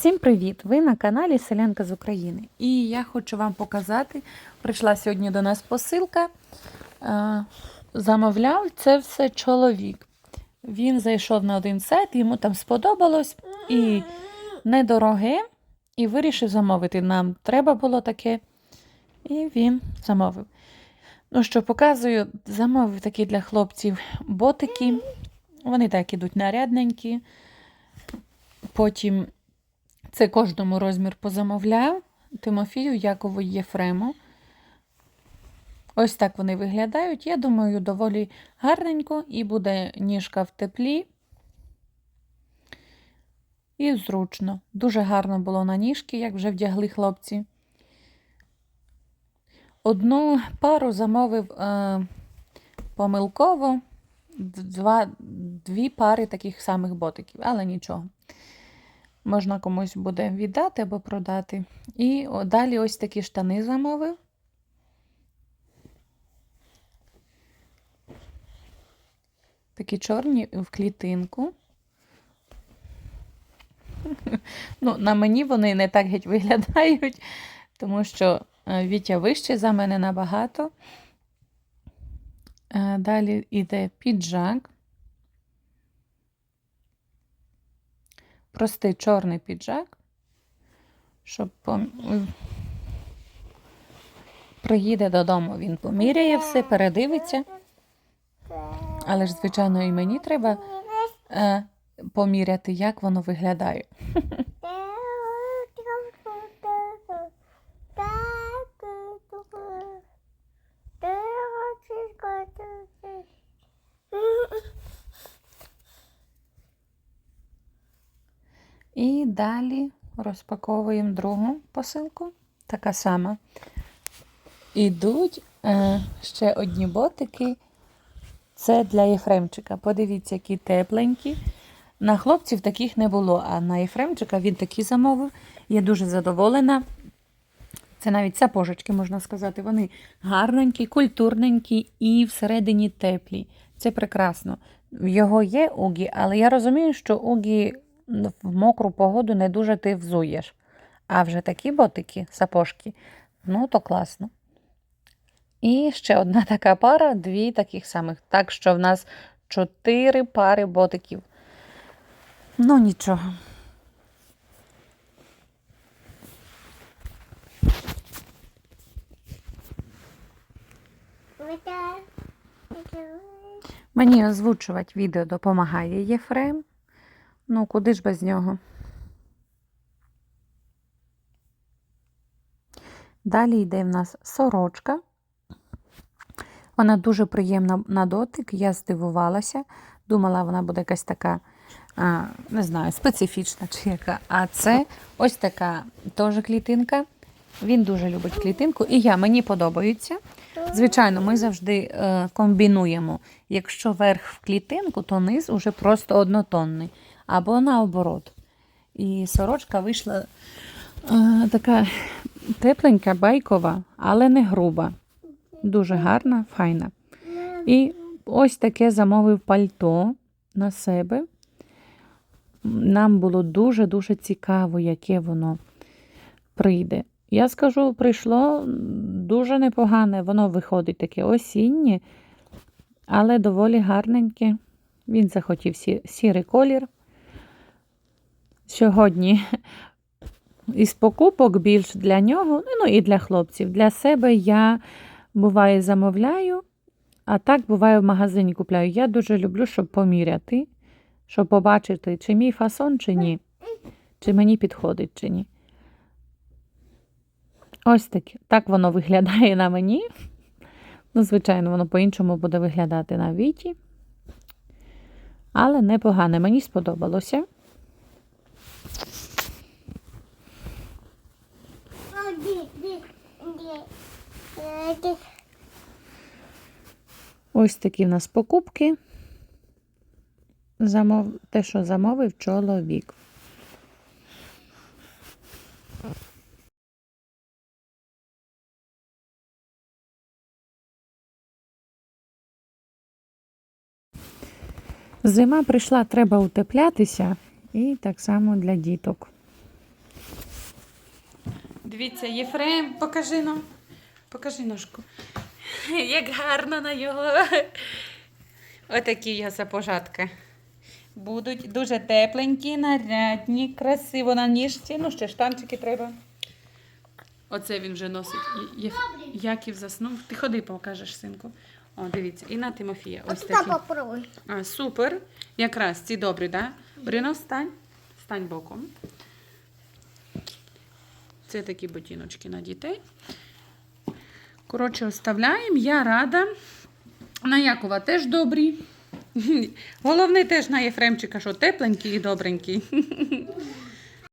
Всім привіт! Ви на каналі Селянка з України. І я хочу вам показати, прийшла сьогодні до нас посилка. Е, Замовляв це все чоловік. Він зайшов на один сайт, йому там сподобалось і недороге, і вирішив замовити. Нам треба було таке. І він замовив. Ну що, показую, замовив такі для хлопців ботики. Вони так ідуть нарядненькі. Потім це кожному розмір позамовляв. Тимофію, Якову, Єфрему. Ось так вони виглядають. Я думаю, доволі гарненько і буде ніжка в теплі. І зручно. Дуже гарно було на ніжки, як вже вдягли хлопці. Одну пару замовив е, помилково, два, дві пари таких самих ботиків, але нічого. Можна комусь буде віддати або продати. І далі ось такі штани замовив. Такі чорні в клітинку. Ну, на мені вони не так геть виглядають, тому що е, Вітя вище за мене набагато. Е, Далі йде піджак. Простий чорний піджак, щоб приїде додому, він поміряє все, передивиться. Але ж, звичайно, і мені треба е, поміряти, як воно виглядає. І далі розпаковуємо другу посилку. Така сама. Ідуть е, ще одні ботики. Це для Єфремчика. Подивіться, які тепленькі. На хлопців таких не було, а на Єфремчика він такі замовив. Я дуже задоволена. Це навіть сапожечки, можна сказати. Вони гарненькі, культурненькі і всередині теплі. Це прекрасно. Його є угі, але я розумію, що угі в мокру погоду не дуже ти взуєш. А вже такі ботики, сапожки, ну то класно. І ще одна така пара, дві таких самих. Так що в нас чотири пари ботиків. Ну, нічого. Мені озвучувати відео допомагає Єфрем. Ну, куди ж без нього? Далі йде в нас сорочка. Вона дуже приємна на дотик, я здивувалася. Думала, вона буде якась така, не знаю, специфічна чи яка. А це ось така теж клітинка. Він дуже любить клітинку, і я мені подобається. Звичайно, ми завжди е, комбінуємо. Якщо верх в клітинку, то низ уже просто однотонний. Або наоборот. І сорочка вийшла е, така тепленька, байкова, але не груба. Дуже гарна, файна. І ось таке замовив пальто на себе. Нам було дуже-дуже цікаво, яке воно прийде. Я скажу, прийшло дуже непогане. Воно виходить таке осіннє, але доволі гарненьке. Він захотів сі- сірий колір. Сьогодні із покупок більш для нього, ну і для хлопців. Для себе я буває замовляю, а так буває в магазині купляю. Я дуже люблю, щоб поміряти, щоб побачити, чи мій фасон, чи ні, чи мені підходить, чи ні. Ось таке. Так воно виглядає на мені. Ну, звичайно, воно по-іншому буде виглядати на віті. Але непогане, мені сподобалося. Ось такі в нас покупки. Замов... Те, що замовив чоловік. Зима прийшла, треба утеплятися, і так само для діток. Дивіться, Єфрем, покажи нам. Покажи ножку. Як гарно на його. Отакі його сапожатки. Будуть дуже тепленькі, нарядні, красиво на ніжці. Ну, ще штанчики треба. Оце він вже носить. І- Єф... Яків заснув. Ти ходи, покажеш, синку. О, дивіться, і на Тимофія. Ось От такі. попробуй. А, супер. Якраз ці добрі, так? Да? Бріно, стань. Стань боком. Це такі ботиночки на дітей. Коротше, оставляємо. Я рада. На Якова теж добрі. Головне теж на Єфремчика, що тепленький і добренький.